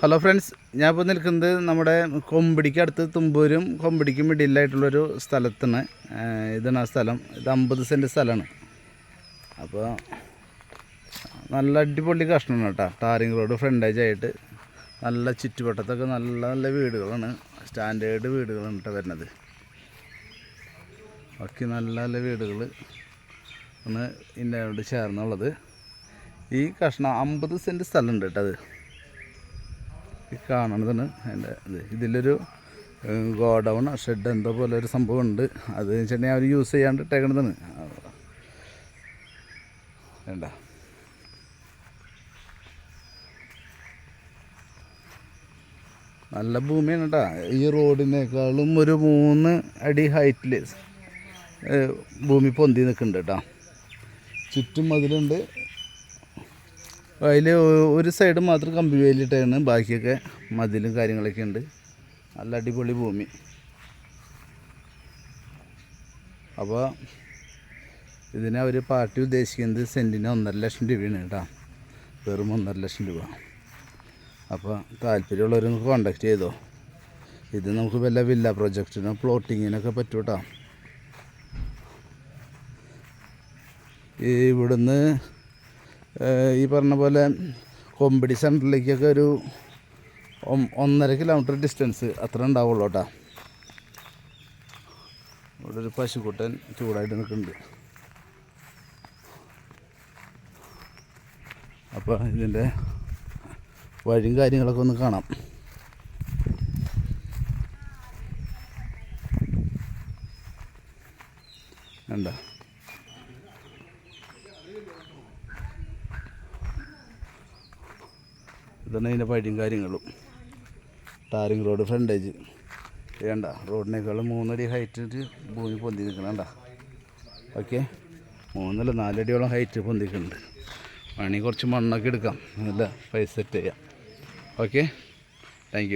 Hello friends ഞാൻ ഇപ്പോൾ നിൽക്കുന്നത് നമ്മുടെ കൊമ്പിടിക്ക് അടുത്ത് തുമ്പൂരും കൊമ്പിടിക്കും മിഡിലായിട്ടുള്ളൊരു സ്ഥലത്താണ്. ഇതാണ് ആ സ്ഥലം. ഇത് അമ്പത് സെന്റ് സ്ഥലമാണ്. അപ്പോൾ നല്ല അടിപൊളി കഷ്ണമാണ് കേട്ടോ. ടാറിങ് റോഡ് ഫ്രണ്ടേജ് ആയിട്ട് നല്ല ചുറ്റുവട്ടത്തൊക്കെ നല്ല നല്ല വീടുകളാണ്. സ്റ്റാൻഡേർഡ് വീടുകളാണ് കേട്ടോ വരുന്നത്. ബാക്കി നല്ല നല്ല വീടുകൾ ആണ് ഇന്നോട് ചേർന്നുള്ളത്. ഈ കഷ്ണം അമ്പത് സെന്റ് സ്ഥലമുണ്ട് കേട്ടോ അത്. ഈ കാണണതാണ് അതിന്റെ ഇത്. ഇതിലൊരു ഗോഡൗൺ ഷെഡ് എന്തോ പോലെ ഒരു സംഭവം ഉണ്ട് അത് വെച്ചിട്ടുണ്ടെങ്കിൽ അവർ യൂസ് ചെയ്യാണ്ട് ഇട്ടേക്കണതാണ്. വേണ്ട. നല്ല ഭൂമിയാണ് കേട്ടോ. ഈ റോഡിനേക്കാളും ഒരു മൂന്ന് അടി ഹൈറ്റിൽ ഭൂമി പൊന്തി നിൽക്കുന്നുണ്ട് കേട്ടോ. ചുറ്റും മതിലുണ്ട് അതിൽ ഒരു സൈഡ് മാത്രം കമ്പി വേലിയിട്ടാണ്. ബാക്കിയൊക്കെ മതിലും കാര്യങ്ങളൊക്കെ ഉണ്ട്. നല്ല അടിപൊളി ഭൂമി. അപ്പോൾ ഇതിനെ അവർ പാർട്ടി ഉദ്ദേശിക്കുന്നത് സെന്റിന് ഒന്നര ലക്ഷം രൂപയാണ് കേട്ടോ. വെറും ഒന്നര ലക്ഷം രൂപ. അപ്പോൾ താല്പര്യമുള്ളവരൊന്ന് കോണ്ടാക്ട് ചെയ്തോ. ഇത് നമുക്ക് വല്ല വില്ല പ്രൊജക്റ്റിനോ പ്ലോട്ടിങ്ങിനൊക്കെ പറ്റും കേട്ടോ. ഈ ഇവിടുന്ന് ഈ പറഞ്ഞ പോലെ കൊമ്പിടി സെന്ററിലേക്കൊക്കെ ഒരു ഒന്നര കിലോമീറ്റർ ഡിസ്റ്റൻസ് അത്ര ഉണ്ടാവുള്ളൂ കേട്ടോ. ഇവിടെ ഒരു പശുക്കുട്ടൻ ചൂടായിട്ട് നിൽക്കുന്നുണ്ട്. അപ്പോൾ ഇതിന്റെ വഴിയും കാര്യങ്ങളൊക്കെ ഒന്ന് കാണാം. വേണ്ട ഇതാണ് അതിന്റെ പടിയും കാര്യങ്ങളും. ടാറിങ് റോഡ് ഫ്രണ്ടേജ് വേണ്ട റോഡിനേക്കാളും മൂന്നടി ഹൈറ്റ് ഭൂമി പൊന്തി നിൽക്കണം ഓക്കെ മൂന്നല്ല നാലടിയോളം ഹൈറ്റ് പൊന്തിക്കുന്നുണ്ട്. വേണമെങ്കിൽ കുറച്ച് മണ്ണൊക്കെ എടുക്കാം. നല്ല പൈസ സെറ്റ് ചെയ്യാം. Okay thank